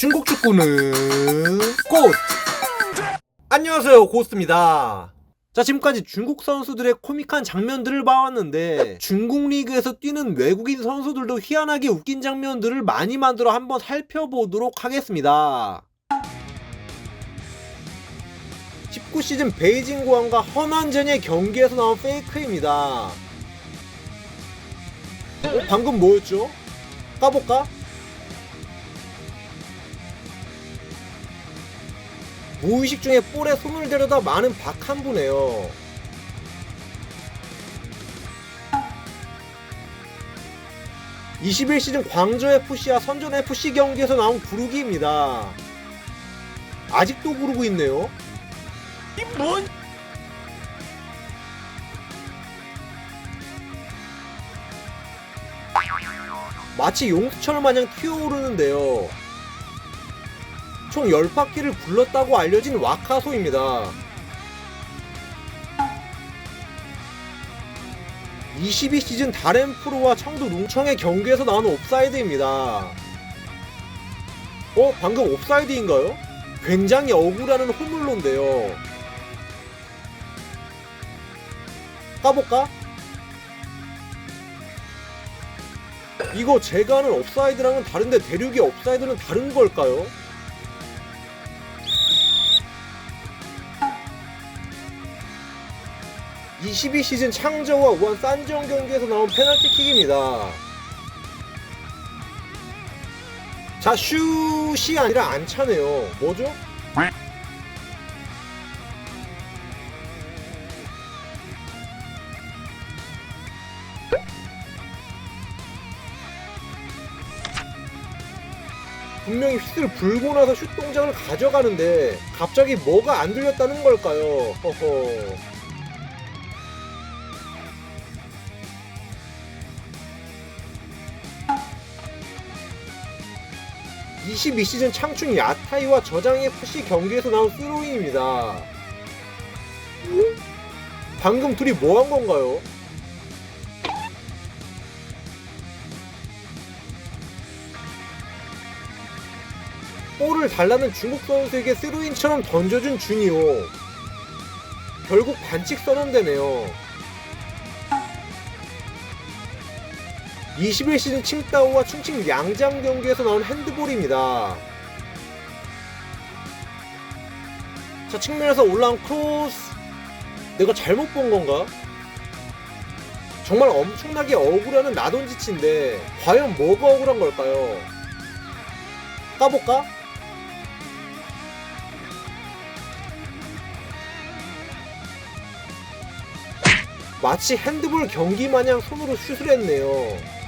중국 축구는 꽃! 안녕하세요, 고스트입니다. 자, 지금까지 중국 선수들의 코믹한 장면들을 봐왔는데, 중국 리그에서 뛰는 외국인 선수들도 희한하게 웃긴 장면들을 많이 만들어 한번 살펴보도록 하겠습니다. 19시즌 베이징 고항과 허난젠의 경기에서 나온 페이크입니다. 어, 방금 뭐였죠? 까볼까? 무의식 중에 볼에 손을 대려다 많은 박한부네요. (21시즌) 광저 FC와 선전 FC 경기에서 나온 구르기입니다. 아직도 구르고 있네요. 이 뭔? 마치 용수철 마냥 튀어오르는데요. 총 10바퀴를 굴렀다고 알려진 와카소입니다. 22시즌 다렌 프로와 청도 룽청의 경기에서 나오는 옵사이드입니다. 어? 방금 옵사이드인가요? 굉장히 억울하는 호물로인데요. 까볼까? 이거 제가 아는 옵사이드랑은 다른데 대륙의 옵사이드는 다른 걸까요? (22) 시즌 창저와 우한 산지영 경기에서 나온 페널티킥입니다. 자 슛이 아니라 안 차네요. 뭐죠? 분명히 휘슬 불고 나서 슛 동작을 가져가는데 갑자기 뭐가 안 들렸다는 걸까요? 허허. (22시즌) 창춘 야타이와 저장 FC 경기에서 나온 스로인입니다. 방금 둘이 뭐 한 건가요? 볼을 달라는 중국 선수에게 스루인처럼 던져준 준이오. 결국 반칙 선언되네요. 21 시즌 칭따오와 충칭 양장 경기에서 나온 핸드볼입니다. 자, 측면에서 올라온 크로스. 내가 잘못 본 건가? 정말 엄청나게 억울하는 나돈지치인데, 과연 뭐가 억울한 걸까요? 까볼까? 마치 핸드볼 경기 마냥 손으로 슛을 했네요.